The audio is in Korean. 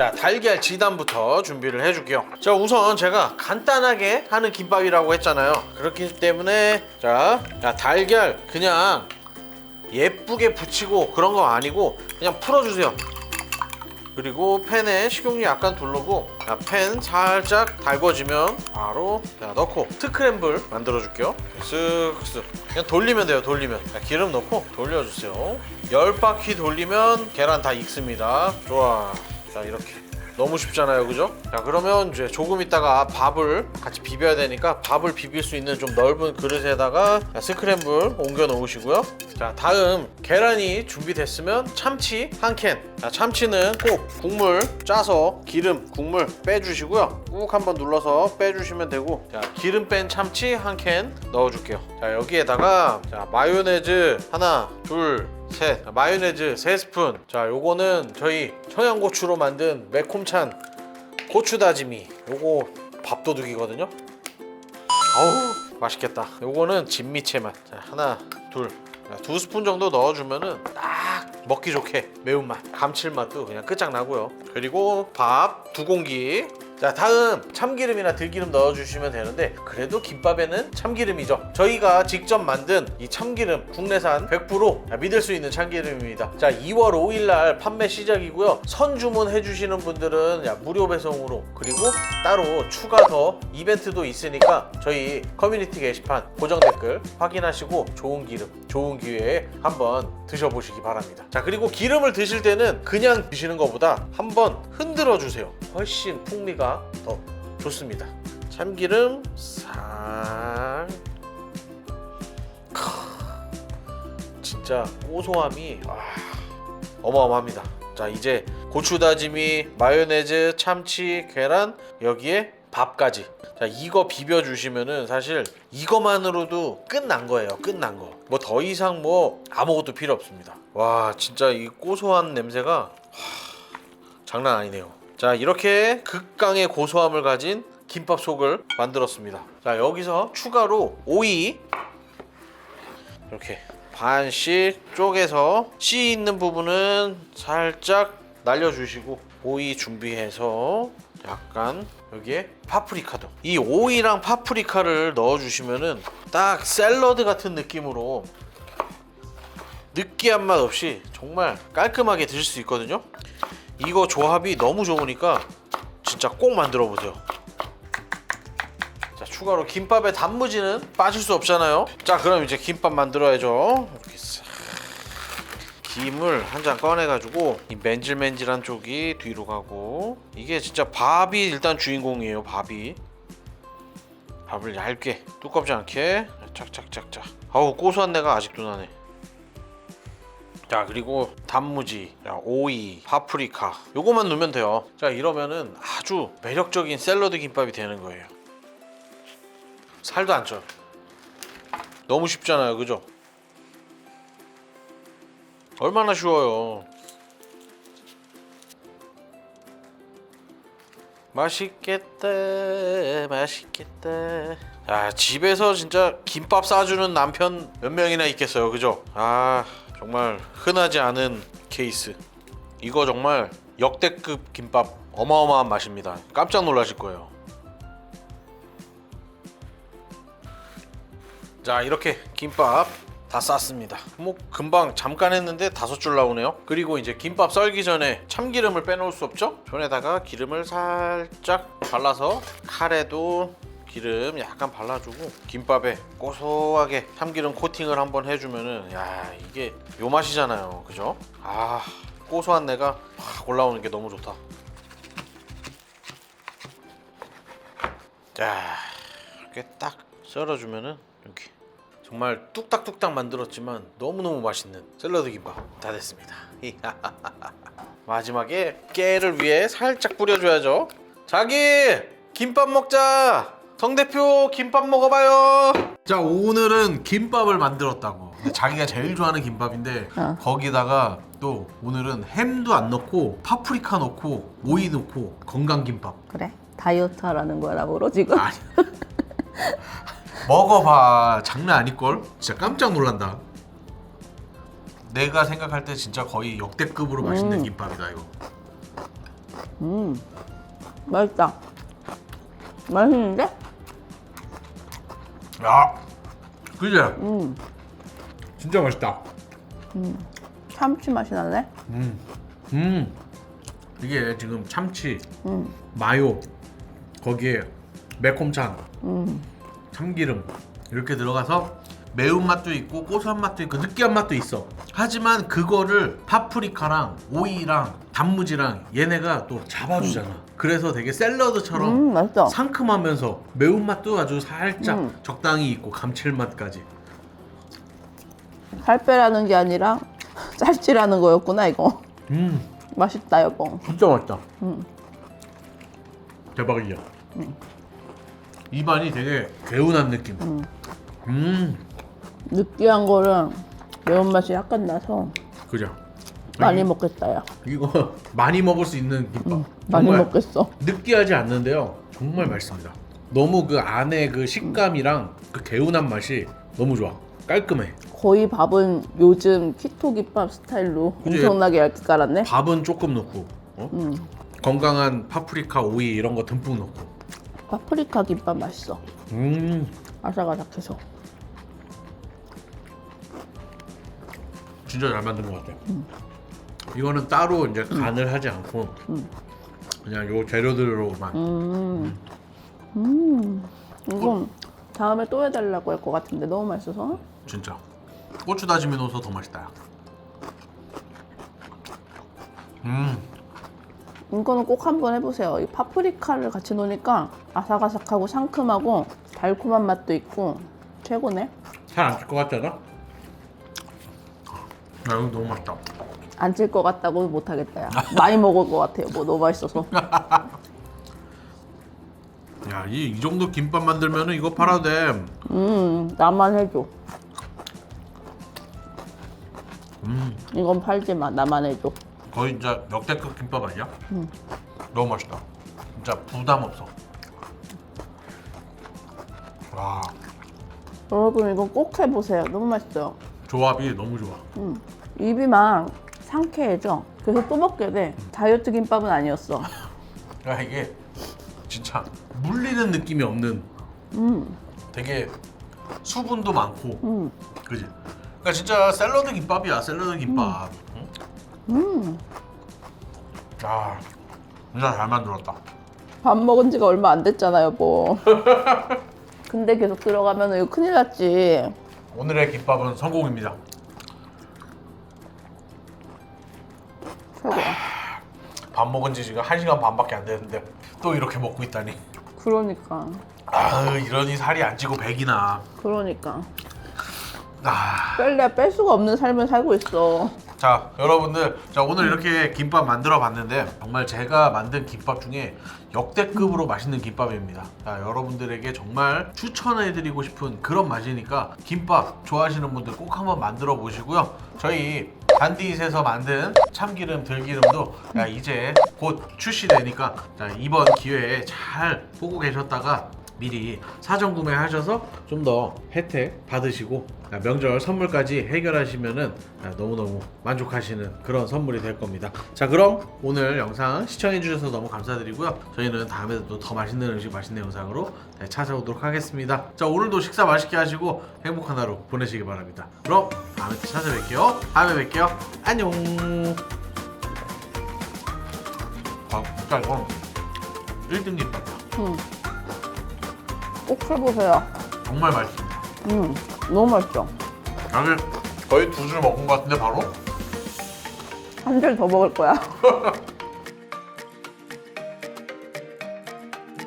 자 달걀 지단부터 준비를 해줄게요. 자 우선 제가 간단하게 하는 김밥이라고 했잖아요. 그렇기 때문에 자, 자 달걀 그냥 예쁘게 붙이고 그런 거 아니고 그냥 풀어주세요. 그리고 팬에 식용유 약간 두르고 자, 팬 살짝 달궈지면 바로 자, 넣고 스크램블 만들어 줄게요. 쓱쓱. 그냥 돌리면 돼요 돌리면. 자, 기름 넣고 돌려주세요. 열 바퀴 돌리면 계란 다 익습니다. 좋아 자 이렇게. 너무 쉽잖아요 그죠? 자 그러면 이제 조금 있다가 밥을 같이 비벼야 되니까 밥을 비빌 수 있는 좀 넓은 그릇에다가 자, 스크램블 옮겨 놓으시고요. 자 다음 계란이 준비됐으면 참치 한캔. 자, 참치는 꼭 국물 짜서 기름 국물 빼주시고요. 꾹 한번 눌러서 빼주시면 되고. 자 기름 뺀 참치 한 캔 넣어줄게요. 자 여기에다가 자 마요네즈 하나 둘 셋 마요네즈 세 스푼. 자 요거는 저희 청양고추로 만든 매콤찬 고추 다지미 요거 밥도둑이거든요. 어우 맛있겠다. 요거는 진미채 맛. 자, 하나 둘두 스푼 정도 넣어주면은 딱 먹기 좋게 매운맛 감칠맛도 그냥 끝장나고요. 그리고 밥 두 공기. 자 다음 참기름이나 들기름 넣어주시면 되는데 그래도 김밥에는 참기름이죠 저희가 직접 만든 이 참기름 국내산 100% 믿을 수 있는 참기름입니다. 자 2월 5일날 판매 시작이고요. 선 주문해 주시는 분들은 야, 무료 배송으로 그리고 따로 추가 더 이벤트도 있으니까 저희 커뮤니티 게시판 고정 댓글 확인하시고 좋은 기름 좋은 기회에 한번 드셔보시기 바랍니다. 자 그리고 기름을 드실 때는 그냥 드시는 것보다 한번 흔들어 주세요. 훨씬 풍미가 더 좋습니다. 참기름 살 진짜 고소함이 와, 어마어마합니다. 자 이제 고추 다지미 마요네즈 참치 계란 여기에 밥까지. 자 이거 비벼 주시면은 사실 이거만으로도 끝난 거예요 끝난 거 뭐 더 이상 뭐 아무것도 필요 없습니다. 와 진짜 이 고소한 냄새가 하, 장난 아니네요. 자 이렇게 극강의 고소함을 가진 김밥 속을 만들었습니다. 자 여기서 추가로 오이. 이렇게 반씩 쪼개서 씨 있는 부분은 살짝 날려주시고 오이 준비해서 약간 여기에 파프리카도. 이 오이랑 파프리카를 넣어주시면은 딱 샐러드 같은 느낌으로 느끼한 맛 없이 정말 깔끔하게 드실 수 있거든요. 이거 조합이 너무 좋으니까 진짜 꼭 만들어 보세요. 자 추가로 김밥에 단무지는 빠질 수 없잖아요. 자 그럼 이제 김밥 만들어야죠. 이렇게 싹. 김을 한 장 꺼내 가지고 이 맨질맨질한 쪽이 뒤로 가고. 이게 진짜 밥이 일단 주인공이에요 밥이. 밥을 얇게 두껍지 않게. 착착착착. 아우 고소한 내가 아직도 나네. 자 그리고 단무지, 자, 오이, 파프리카. 요거만 넣으면 돼요. 자 이러면은 아주 매력적인 샐러드 김밥이 되는 거예요 살도 안 쪄요 너무 쉽잖아요 그죠? 얼마나 쉬워요. 맛있겠다 맛있겠다 야 집에서 진짜 김밥 싸주는 남편 몇 명이나 있겠어요 그죠? 아 정말 흔하지 않은 케이스. 이거 정말 역대급 김밥 어마어마한 맛입니다. 깜짝 놀라실 거예요 자 이렇게 김밥 다 쌌습니다. 뭐 금방 잠깐 했는데 다섯 줄 나오네요. 그리고 이제 김밥 썰기 전에 참기름을 빼놓을 수 없죠? 전에다가 기름을 살짝 발라서 카레도 기름 약간 발라주고 김밥에 고소하게 참기름 코팅을 한번 해주면은 야 이게 요 맛이잖아요. 그죠? 아 고소한 내가 확 올라오는 게 너무 좋다. 자 이렇게 딱 썰어주면은 이렇게. 정말 뚝딱뚝딱 만들었지만 너무너무 맛있는 샐러드 김밥 다 됐습니다. 마지막에 깨를 위해 살짝 뿌려줘야죠. 자기 김밥 먹자. 성 대표 김밥 먹어봐요. 자 오늘은 김밥을 만들었다고. 근데 자기가 제일 좋아하는 김밥인데 어. 거기다가 또 오늘은 햄도 안 넣고 파프리카 넣고 오이 넣고 건강 김밥. 그래? 다이어트 하라는 거라고 지금 아니 먹어봐 장난 아닐걸? 진짜 깜짝 놀란다 내가 생각할 때 진짜 거의 역대급으로 맛있는 음. 김밥이다 이거 음, 맛있다. 맛있는데? 야, 그지? 음, 진짜 맛있다. 참치 맛이 나네. 음, 이게 지금 참치, 음, 마요, 거기에 매콤찬, 음, 참기름 이렇게 들어가서 매운맛도 있고 고소한 맛도 있고 느끼한 맛도 있어. 하지만 그거를 파프리카랑 오이랑 단무지랑 얘네가 또 잡아주잖아. 그래서 되게 샐러드처럼 음, 맛있어. 상큼하면서 매운맛도 아주 살짝 음. 적당히 있고 감칠맛까지. 살 빼라는 게 아니라 짤찌라는 거였구나 이거. 음, 맛있다 여보. 진짜 맛있다. 음. 대박이야. 입안이 되게 개운한 느낌. 음. 음, 느끼한 거랑 매운맛이 약간 나서 그죠. 많이 이- 먹겠다 야. 이거 많이 먹을 수 있는 김밥. 음, 많이 정말 먹겠어. 느끼하지 않는데요. 정말 맛있습니다. 너무 그 안에 그 식감이랑 그 개운한 맛이 너무 좋아. 깔끔해. 거의 밥은 요즘 키토 김밥 스타일로 그치? 엄청나게 얇게 깔았네. 밥은 조금 넣고 어? 음, 건강한 파프리카, 오이 이런 거 듬뿍 넣고. 파프리카 김밥 맛있어. 음, 아삭아삭해서. 진짜 잘 만든 것 같아. 이거는 따로 이제 간을 하지 않고 그냥 요 재료들로만. 음, 음, 이거 다음에 또 해달라고 할 것 같은데 너무 맛있어서. 진짜. 고추 다짐해 넣어서 더 맛있다. 음, 이거는 꼭 한번 해보세요. 이 파프리카를 같이 넣으니까 아삭아삭하고 상큼하고 달콤한 맛도 있고 최고네. 살 안 찔 것 같지 않아? 야, 이거 너무 맛있다. 안 찔 것 같다고 못하겠다. 야. 많이 먹을 것 같아요. 뭐 너무 맛있어서. 야, 이, 이 정도 김밥 만들면은 이거 팔아도 돼. 음, 나만 해줘. 음, 이건 팔지 마. 나만 해줘. 거의 진짜 역대급 김밥 아니야? 너무 맛있다. 진짜 부담 없어. 와, 여러분 이건 꼭 해보세요. 너무 맛있어요. 조합이 너무 좋아. 음, 입이 막 상쾌해져. 그래서 또 먹게 돼. 다이어트 김밥은 아니었어. 야, 이게 진짜 물리는 느낌이 없는 음, 되게 수분도 많고, 음, 그지? 그러니까 진짜 샐러드 김밥이야, 샐러드 김밥. 응? 음. 아, 진짜 잘 만들었다. 밥 먹은 지가 얼마 안 됐잖아, 여보. 근데 계속 들어가면 이거 큰일 났지. 오늘의 김밥은 성공입니다. 최고야. 밥 먹은 지 지금 1시간 반밖에 안 됐는데 또 이렇게 먹고 있다니. 그러니까. 아, 이러니 살이 안 찌고 백이나. 그러니까. 아. 뺄래야 뺄 수가 없는 삶을 살고 있어. 자, 여러분들, 자 오늘 이렇게 김밥 만들어 봤는데 정말 제가 만든 김밥 중에 역대급으로 맛있는 김밥입니다. 자, 여러분들에게 정말 추천해 드리고 싶은 그런 맛이니까 김밥 좋아하시는 분들 꼭 한번 만들어 보시고요. 저희 단디잇에서 만든 참기름, 들기름도 야, 이제 곧 출시되니까 자, 이번 기회에 잘 보고 계셨다가 미리 사전 구매하셔서 좀 더 혜택 받으시고 아, 명절 선물까지 해결하시면은 아, 너무너무 만족하시는 그런 선물이 될 겁니다. 자, 그럼 오늘 영상 시청해 주셔서 너무 감사드리고요. 저희는 다음에도 또더 맛있는 음식, 맛있는 영상으로 네, 찾아오도록 하겠습니다. 자, 오늘도 식사 맛있게 하시고 행복한 하루 보내시기 바랍니다. 그럼 다음에 또 찾아뵐게요. 다음에 뵐게요. 안녕. 아, 진짜 이건 1등 김밥이야. 음. 꼭 해보세요. 정말 맛있습니다. 음, 너무 맛있어. 나는 거의 두 줄 먹은 것 같은데 바로? 한 줄 더 먹을 거야.